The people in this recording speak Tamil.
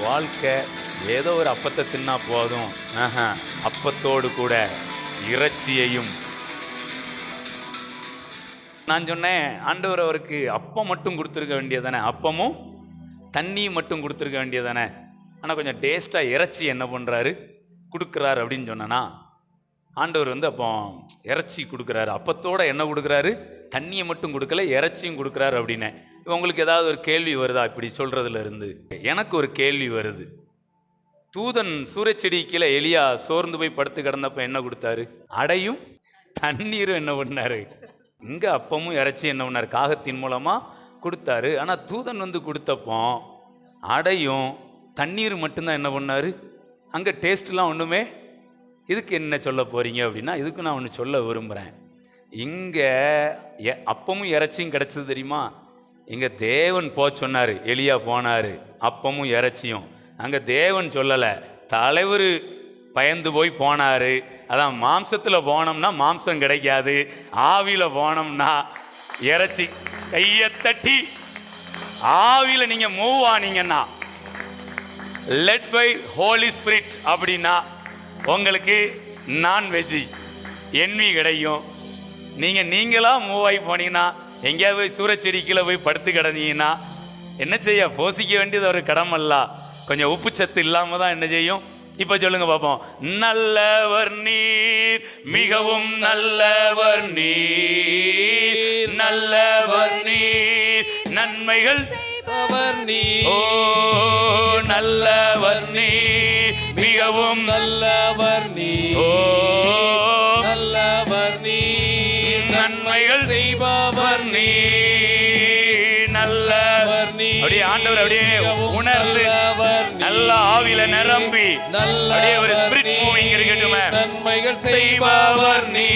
வாழ்க்கை ஏதோ ஒரு அப்பத்தை தின்னா போதும். ஆஹா, அப்பத்தோடு கூட இறைச்சியையும். நான் சொன்னேன் ஆண்டவர் அவருக்கு அப்பம் மட்டும் கொடுத்துருக்க வேண்டியதானே அப்பமும் தண்ணி மட்டும் கொடுத்துருக்க வேண்டியதானே ஆனால் கொஞ்சம் டேஸ்ட்டாக இறைச்சி என்ன பண்ணுறாரு கொடுக்குறாரு அப்படின்னு சொன்னனா? ஆண்டவர் வந்து அப்போ இறைச்சி கொடுக்குறாரு. அப்பத்தோடு என்ன கொடுக்குறாரு? தண்ணியை மட்டும் கொடுக்கல இறைச்சியும் கொடுக்குறாரு அப்படின்னு உங்களுக்கு ஏதாவது ஒரு கேள்வி வருதா? இப்படி சொல்கிறதுலேருந்து எனக்கு ஒரு கேள்வி வருது. தூதன் சூரியச்செடி கீழே எலியா சோர்ந்து போய் படுத்து கிடந்தப்ப என்ன கொடுத்தாரு? அடையும் தண்ணீரும் என்ன பண்ணாரு? இங்கே அப்பமும் இறைச்சி என்ன பண்ணார்? காகத்தின் மூலமாக கொடுத்தாரு. ஆனால் தூதன் வந்து கொடுத்தப்போ அடையும் தண்ணீர் மட்டும்தான் என்ன பண்ணாரு? அங்கே டேஸ்ட்லாம் ஒன்றுமே இதுக்கு என்ன சொல்ல போகிறீங்க அப்படின்னா இதுக்கு நான் ஒன்று சொல்ல விரும்புகிறேன் இங்கே அப்பமும் இறைச்சியும் கிடச்சது தெரியுமா? இங்கே தேவன் போ சொன்னார் எளியாக போனார் அப்பமும் இறைச்சியும். அங்கே தேவன் சொல்லலை தலைவர் பயந்து போய் போனார். அதான் மாம்சத்தில் போனோம்னா மாம்சம் கிடைக்காது ஆவியில் போனோம்னா இறைச்சி கையை தட்டி ஆவியில் நீங்கள் மூவ் ஆனீங்கன்னா லெட் பை ஹோலி ஸ்பிரிட் அப்படின்னா உங்களுக்கு நான்வெஜ்ஜி என்வி கிடைக்கும் நீங்கள் நீங்களாக மூவ் ஆகி போனீங்கன்னா எங்கேயாவது போய் சூரச்செடி கீழே போய் படுத்து கிடந்தீங்கன்னா என்ன செய்ய? போசிக்க வேண்டியது ஒரு கடமல்ல. கொஞ்சம் உப்பு சத்து இல்லாமல் தான் என்ன செய்யும்? இப்போ சொல்லுங்க பார்ப்போம் நல்லவர் நீர் மிகவும் நல்லவர் நீர். நல்லவர் நீர் நன்மைகள் செய்பவர் நீ ஓ நல்லவர் நீர் மிகவும் நல்லவர் நீ ஓ நல்லவர் நீர் நன்மைகள் செய்பவர் நீ நல்லவர் நீ அப்படியே ஆண்டவர் அப்படியே உணர்ந்து நல்ல ஆவில நிரம்பி அப்படியே ஒரு ஸ்பிரிட் மூவிங் இருக்கட்டுமே. நன்மைகள் செய்பவர் நீ.